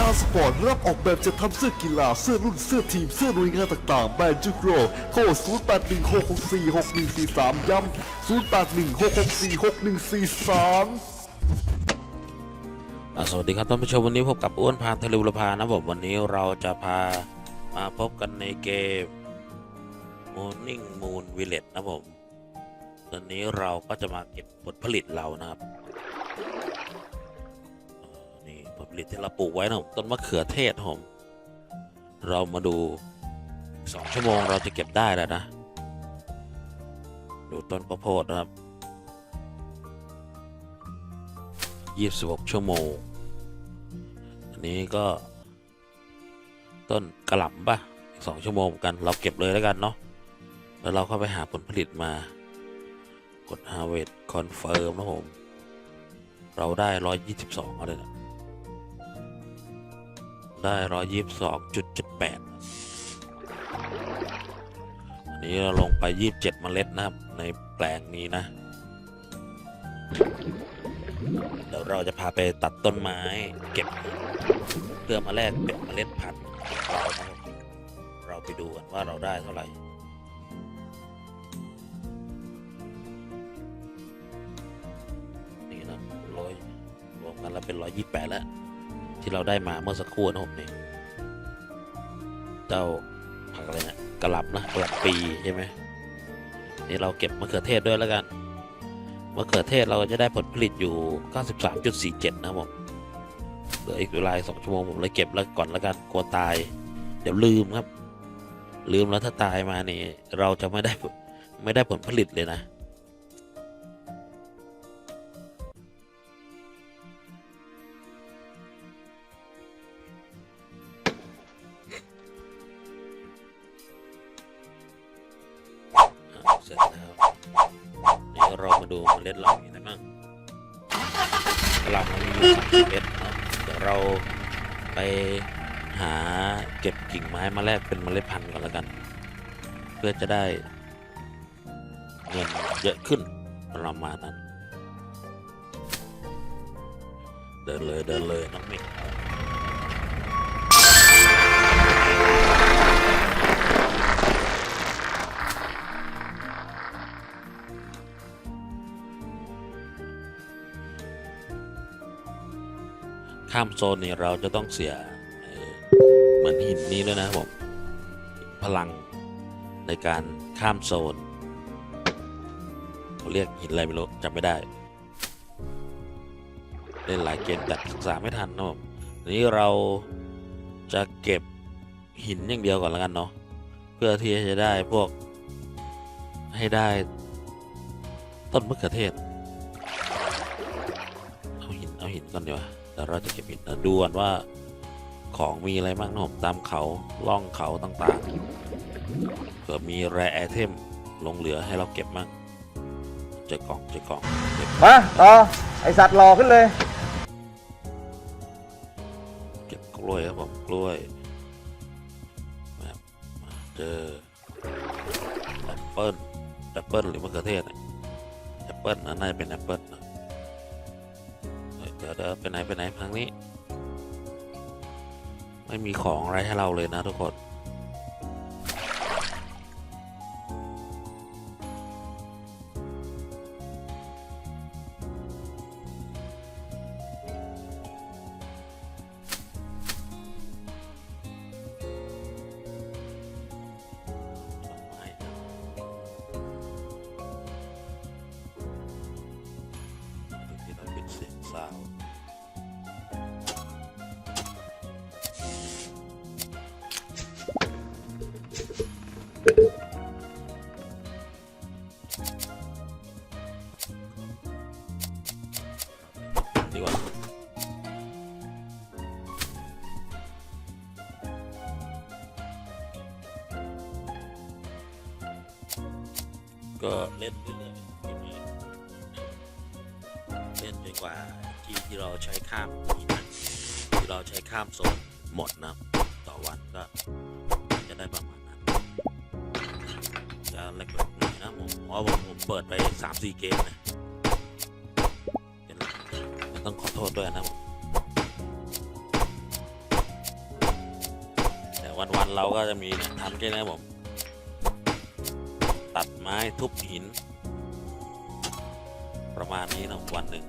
อาสปอร์ตรับออกแบบจะทำเสื้อกีฬาเสื้อรุ่นเสื้อทีมเสื้อหน่วยงานต่างๆแบรนด์จุกโรโค้ด0 8 1 6 6 4 6 1 4 3 ย้ำ0 8 1 6 6 4 6 1 4 3อ่าสวัสดีครับท่านผู้ชมวันนี้พบกับอ้วนพานทะลุรพานะผมวันนี้เราจะพามาพบกันในเกม Morning Moon Village นะผมตอนนี้เราก็จะมาเก็บผลผลิตเรานะครับ ผลิตที่เราปลูกไว้นะผมต้นมะเขือเทศผมเรามาดูสองชั่วโมงเราจะเก็บได้แล้วนะ ดูต้นข้าวโพดนะครับ26ชั่วโมง อันนี้ก็ ต้นกระหล่ำปะอีกสองชั่วโมงกัน เราเก็บเลยแล้วกันเนาะแล้วเราเข้าไปหาผลผลิตมา กด harvest confirm นะผม เราได้ 122เอาเลยนะ ได้122.78อันนี้เราลงไป27เจ็ดเมล็ดนะครับ ในแปลงนี้นะ เดี๋ยวเราจะพาไปตัดต้นไม้เก็บ เพื่อมาแลกเป็นเมล็ดพันธุ์เราเราไปดูกันว่าเราได้เท่าไหร่นี่นะร้อยรวมกันแล้วเป็นร้อยยี่แปดแล้ว ที่เราได้มาเมื่อสักครู่นะผมเนี่ยเจ้าผักอะไรนะกระหล่ำนะกระหล่ำปีใช่ไหมนี่เราเก็บมะเขือเทศด้วยแล้วกันมะเขือเทศเราจะได้ผลผลิตอยู่ 93.47 นะครับผมเหลืออีกเวลาสองชั่วโมงผมเลยเก็บแล้วก่อนแล้วกันกลัวตาย เดี๋ยวลืมครับ ลืมแล้วถ้าตายมานี่ เราจะไม่ได้ไม่ได้ผลผลิตเลยนะ ดูเมล็ดเราอย่างไรบ้างกระหล่ำเรามีอยู่สามเม็ดนะเดี๋ยวเราไปหาเก็บกิ่งไม้มาแลกเป็นเมล็ดพันธุ์ก่อนแล้วกัน เพื่อจะได้เงินเยอะขึ้นประมาณนั้น เดินเลยเดินเลยน้องมิก ข้ามโซนนี่เราจะต้องเสียเหมือนหินนี้ด้วยนะครับผมพลังในการข้ามโซนเขาเรียกหินอะไรไม่รู้จำไม่ได้ เล่นหลายเกมแต่ศึกษาไม่ทันนะผมนี้เราจะเก็บหินอย่างเดียวก่อนแล้วกันเนาะเพื่อที่จะได้พวกให้ได้ต้นมะเขือเทศ เอาหิน เอาหินก่อนดีกว่า เดี๋ยวเราจะเก็บหินนะดูก่อนว่าของมีอะไรบ้างนะผมตามเขาล่องเขาต่างๆเผื่อมีแรไอเทมลงเหลือให้เราเก็บมั่งเจอกล่องเจอกล่องเก็บมาต่อไอสัตว์หล่อขึ้นเลย เก็บกล้วยครับผมกล้วยมามาเจอแอปเปิ้ลแอปเปิ้ลหรือมะเขือเทศเนี่ยแอปเปิ้ลนะน่าจะเป็นแอปเปิ้ลนะ ไปไหนไปไหนทางนี้ ไม่มีของอะไรให้เราเลยนะทุกคน โซนหมดนะต่อวันก็จะได้ประมาณนั้นจะเล็กๆหน่อยนะผมเพราะว่าผมเปิดไปสามสี่เกมนะเป็นต้องขอโทษด้วยนะผมวันๆเราก็จะมีเนี่ยทำแค่นี้ผม ตัดไม้ทุบหิน ประมาณนี้นะวันหนึ่ง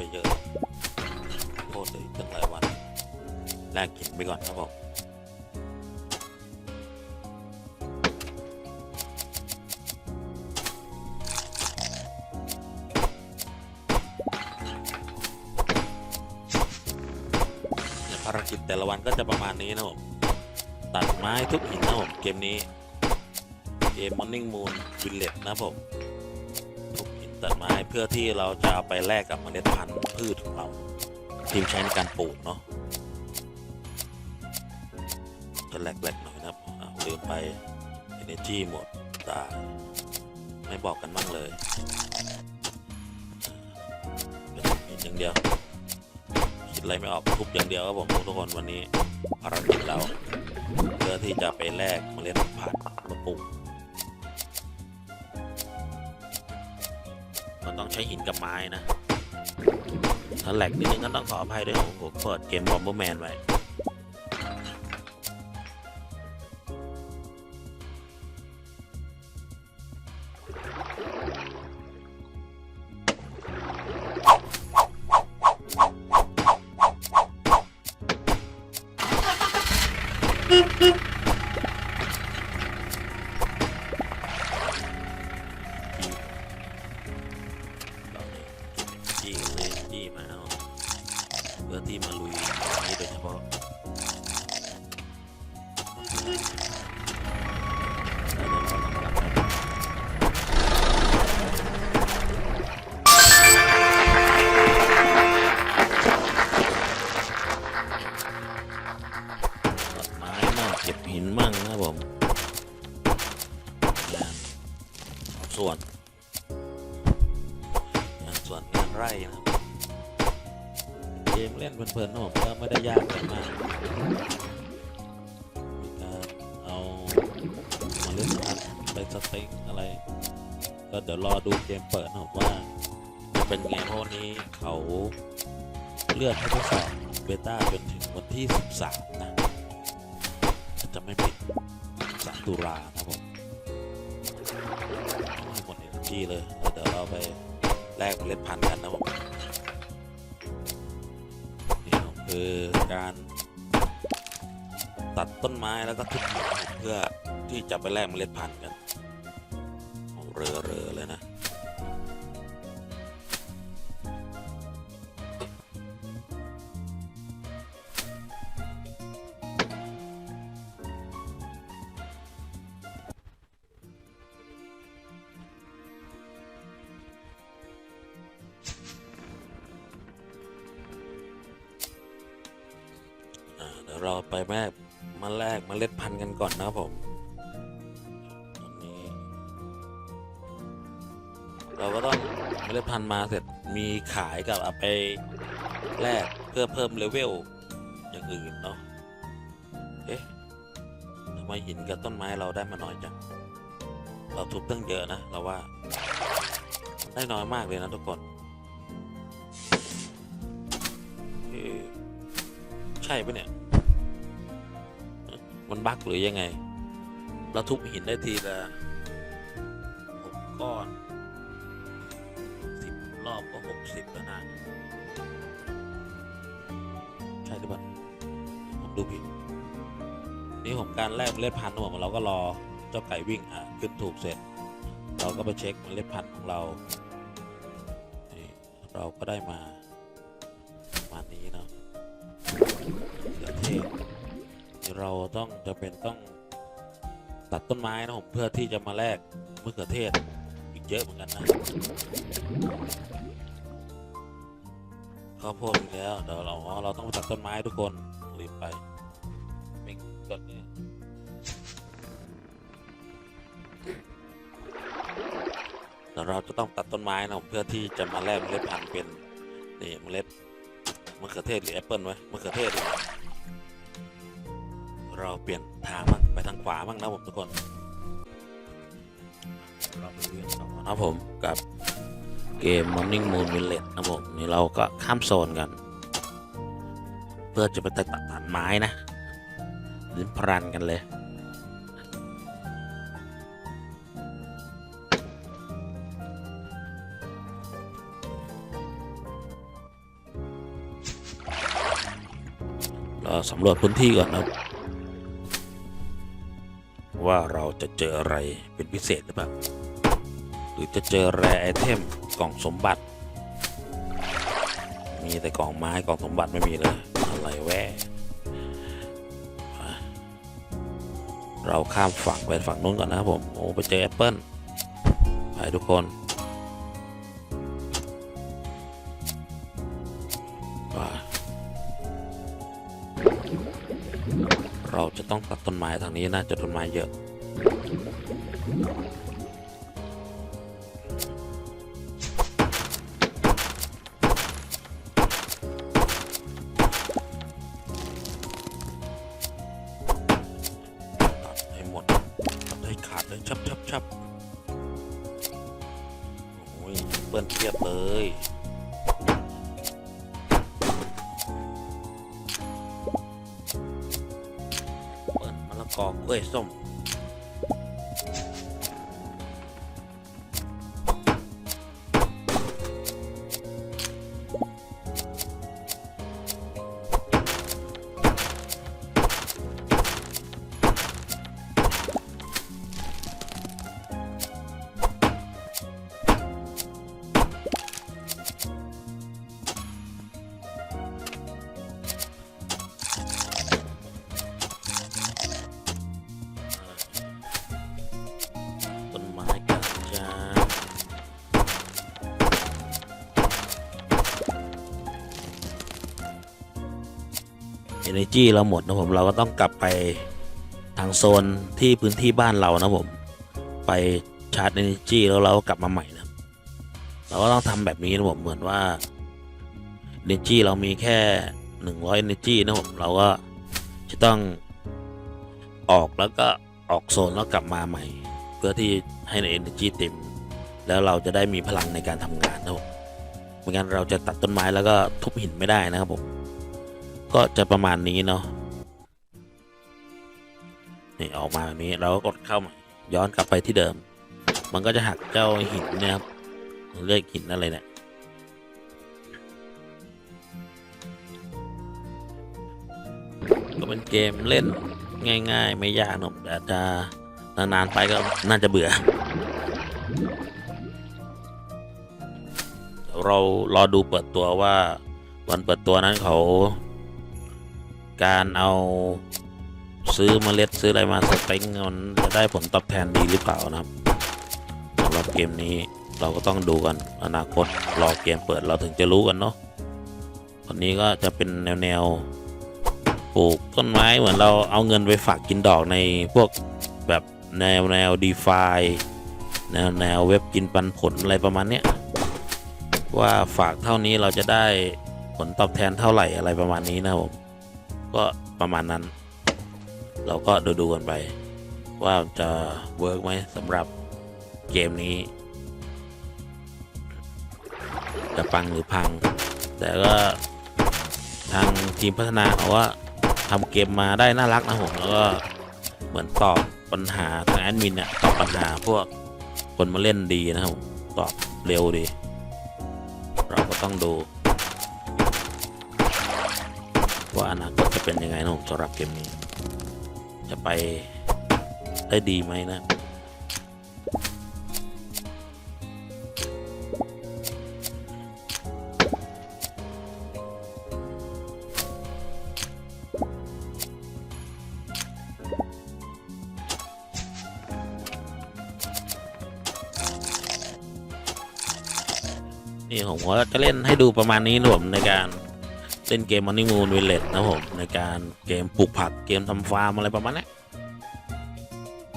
ไปเยอะข้าวโพดเลยตั้งหลายวันแลกกินไปก่อนครับผมภารกิจแต่ละวันก็จะประมาณนี้นะผมตัดไม้ทุบหินนะผมเกมนี้ เกม Morning Moon Village นะผม ตัดไม้เพื่อที่เราจะเอาไปแลกกับเมล็ดพันธุ์พืชของเราทีมใช้ในการปลูกเนาะจะแลกๆหน่อยนะครับลืมไป Energy หมดตายไม่บอกกันบ้างเลยเดี๋ยวทุบหินอย่างเดียวคิดอะไรไม่ออกทุบอย่างเดียวครับผมทุกคนวันนี้ภารกิจเราเพื่อที่จะไปแลกเมล็ดพันธุ์มาปลูก มันต้องใช้หินกับไม้นะถ้าแหลกนิดนึงก็ต้องขออภัยด้วยผมผมเปิดเกมบอมเบอร์แมนไว้ ที่มาลุยนี้โดยเฉพาะ มเล่นเพลินๆนะผมก็ไม่ได้ยากอะไรมากมีการเอามาเล่นพันธุ์ไปสเต็งอะไร ก็เดี๋ยวรอดูเกมเปิดนะผมว่าจะเป็นไงเพราะวันนี้เขาเลื่อนให้ทดสอบเบต้าจนถึงวันที่ 13 นะจะไม่ผิด3ตุลานะผมให้หมด energy เลย เดี๋ยวเราไปแลกเมล็ดพันธุ์กันนะผม คือการตัดต้นไม้แล้วก็ทุบหินเพื่อที่จะไปแลกเมล็ดพันธุ์กันเรือเรือเลยนะ กเมล็ดพันธุ์กันก่อนนะครับผมตอนนี้ เราก็ต้องเมล็ดพันธุ์มาเสร็จมีขายกับเอาไปแลกเพื่อเพิ่มเลเวลอย่างอื่นเนาะ เอ๊ะทำไมหินกับต้นไม้เราได้มาน้อยจัง เราทุบตั้งเยอะนะเราว่า ได้น้อยมากเลยนะทุกคนเอ๊ะใช่ปะเนี่ย มันบั๊กหรือยังไง เราทุบหินได้ทีละหกก้อนสิบรอบก็หกสิบแล้วนะใช่หรือเปล่าผมดูผิดนี่ผมการแลกเมล็ดพันธุ์ของเราก็รอเจ้าไก่วิ่งอะขึ้นถูกเสร็จ เราก็ไปเช็คเมล็ดพันธุ์ของเรานี่เราก็ได้มาประมาณนี้เนาะมะเขือเท เราต้องจะเป็นต้องตัดต้นไม้นะผมเพื่อที่จะมาแลกมะเขือเทศอีกเยอะเหมือนกันนะข้าวโพดอีกแล้วเดี๋ยวเราเราต้องไปตัดต้นไม้ทุกคนรีบไปไม่กดเนี่ยเราแล้วเราจะต้องตัดต้นไม้นะผมเพื่อที่จะมาแลกเมล็ดพันธุ์เป็นนี่เมล็ดมะเขือเทศหรือแอปเปิลไว้มะเขือเทศ เราเปลี่ยนทางบ้างไปทางขวาบ้างนะผมทุกคน เราไปเรียนต่อนะผมกับเกม Morning Moon Village นะผมนี่เราก็ข้ามโซนกัน เพื่อจะไปตัดตัดไม้นะลิ้นพรันกันเลยเราสำรวจพื้นที่ก่อนนะครับ ว่าเราจะเจออะไรเป็นพิเศษหรือเปล่า หรือจะเจอแร่ไอเทมกล่องสมบัติ มีแต่กล่องไม้กล่องสมบัติไม่มีเลย อะไรแว่อะเราข้ามฝั่งไปฝั่งนู้นก่อนนะครับผม โอ้ไปเจอแอปเปิลไปทุกคน ตัดต้นไม้ทางนี้น่าจะต้นไม้เยอะ ตัดให้หมด ตัดให้ขาดเลยชับชับชับโอ้ยเปิ้ลเทียบเลย ปิ้ลมะละกอกล้วยส้ม Energy เราหมดนะผมเราก็ต้องกลับไปทางโซนที่พื้นที่บ้านเรานะผมไปชาร์จ Energy แล้วเราก็กลับมาใหม่นะเราก็ต้องทำแบบนี้นะผมเหมือนว่า Energy เรามีแค่ 100 Energy นะผมเราก็จะต้องออกแล้วก็ออกโซนแล้วกลับมาใหม่ เพื่อที่ให้ใน energy เต็ม แล้วเราจะได้มีพลังในการทำงานนะผมไม่งั้นเราจะตัดต้นไม้แล้วก็ทุบหินไม่ได้นะครับผม ก็จะประมาณนี้เนาะนี่ออกมาแบบนี้เราก็กดเข้าใหม่ย้อนกลับไปที่เดิม มันก็จะหักเจ้าหินเนะครับเรียกหินอะไรเนี่ยก็เป็นเกมเล่นง่าย ๆ ไม่ยากหนอกแต่จะนานๆไปก็น่าจะเบื่อเดี๋ยวเรารอดูเปิดตัวว่าวันเปิดตัวนั้นเขา การเอาซื้อเมล็ดซื้ออะไรมาสเต็งมันจะได้ผลตอบแทนดีหรือเปล่านะครับสำหรับเกมนี้เราก็ต้องดูกันอนาคตรอเกมเปิดเราถึงจะรู้กันเนาะวันนี้ก็จะเป็นแนวๆปลูกต้นไม้เหมือนเราเอาเงินไปฝากกินดอกในพวกแบบแนวแนวดีฟาแนวแนวเว็บกินปันผลอะไรประมาณเนี้ยว่าฝากเท่านี้เราจะได้ผลตอบแทนเท่าไหร่อะไรประมาณนี้นะผม ก็ประมาณนั้น เราก็ดูดูกันไป ว่าจะเวิร์กไหมสำหรับเกมนี้ จะปังหรือพัง แต่ก็ทางทีมพัฒนาเขาว่าทำเกมมาได้น่ารักนะผมแล้วก็เหมือนตอบปัญหาทางแอดมินเนี่ยตอบปัญหาพวกคนมาเล่นดีนะครับตอบเร็วดี เราก็ต้องดูว่าอนาค จะเป็นยังไงนะผมสำหรับเกมนี้ จะไปได้ดีไหมนะนี่ผมก็จะเล่นให้ดูประมาณนี้นะผมในการ เล่นเกม Money Moon Village นะผมในการเกมปลูกผักเกมทำฟาร์มอะไรประมาณนี้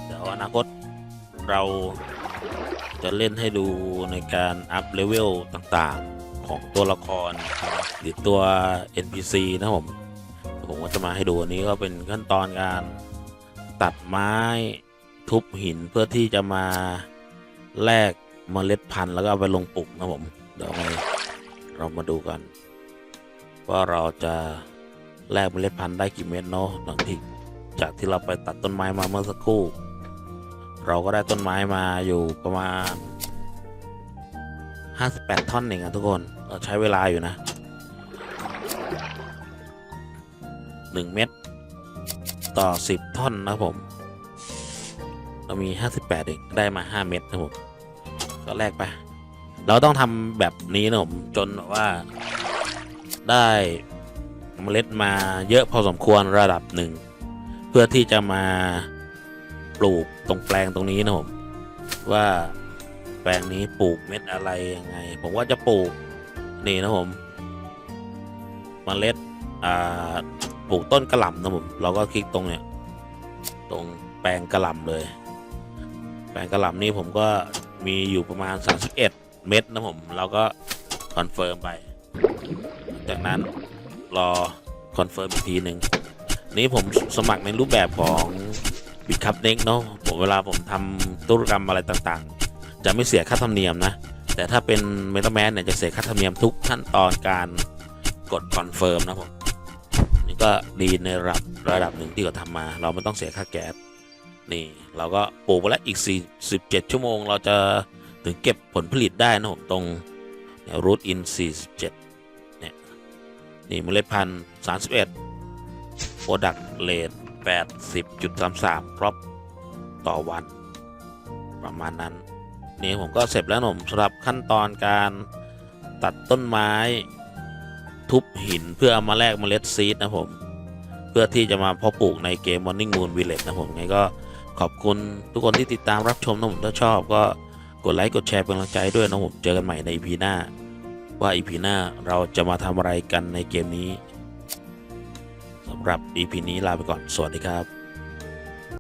เดี๋ยวอนาคตเราจะเล่นให้ดูในการอัพเลเวลต่างๆของตัวละครหรือตัว NPC นะผมผมก็จะมาให้ดูอันนี้ก็เป็นขั้นตอนการตัดไม้ทุบหินเพื่อที่จะมาแลกเมล็ดพันธุ์แล้วก็เอาไปลงปลูกนะผมเดี๋ยวเรามาดูกัน ว่าเราจะแลกเมล็ดพันธุ์ได้กี่เม็ดเนาะหลังที่จากที่เราไปตัดต้นไม้มาเมื่อสักครู่ เราก็ได้ต้นไม้มาอยู่ประมาณ 58 ท่อนเองอะทุกคนเราใช้เวลาอยู่นะ 1 เม็ดต่อ 10 ท่อนนะผม เรามี 58 เองได้มา 5 เม็ดนะผม ก็แลกไป เราต้องทำแบบนี้นะผม จนแบบว่า ได้เมล็ดมาเยอะพอสมควรระดับหนึ่ง เพื่อที่จะมาปลูกตรงแปลงตรงนี้นะผมว่าแปลงนี้ปลูกเม็ดอะไรยังไง ผมว่าจะปลูกนี่นะผมมเมล็ดอ่าปลูกต้นกระหล่ำนะผมเราก็คลิกตรงเนี่ยตรงแปลงกระหล่ำเลย แปลงกระหล่ำนี่ผมก็มีอยู่ประมาณ 31 เม็ดนะผมเราก็คอนเฟิร์มไป จากนั้นรอคอนเฟิร์มอีกทีหนึ่งนี้ผมสมัครในรูปแบบของบิ c คัพเน็กเนาะผมเวลาผมทำธุรกรรมอะไรต่างๆ จะไม่เสียค่าธรรมเนียมนะ แต่ถ้าเป็นเมตาแมนเนี่ยจะเสียค่าธรรมเนียมทุกขั้นตอนการกดคอนเฟิร์มนะผมนี่ก็ดีในระดับระดับหนึ่งที่เขาทำมา เราไม่ต้องเสียค่าแก๊สนี่เราก็ปลูกไปแล้วอีก 47 ชั่วโมง เราจะถึงเก็บผลผลิตได้นะผมตรงรูทอิน47 นี่เมล็ดพันธุ์31โปรดักเลท80.33ครอบต่อวัน ประมาณนั้น นี่ผมก็เสร็จแล้วนะผมสำหรับขั้นตอนการตัดต้นไม้ทุบหินเพื่อเอามาแลกเมล็ดซีดนะผม เพื่อที่จะมาเพาะปลูกในเกม Morning Moon Village นะผมไงก็ขอบคุณทุกคนที่ติดตามรับชมนะผมถ้าชอบก็กดไลค์กดแชร์เป็นกำลังใจด้วยนะผมเจอกันใหม่ใน EP หน้า ว่าอีพีหน้าเราจะมาทำอะไรกันในเกมนี้สำหรับอีพีนี้ลาไปก่อน สวัสดีครับ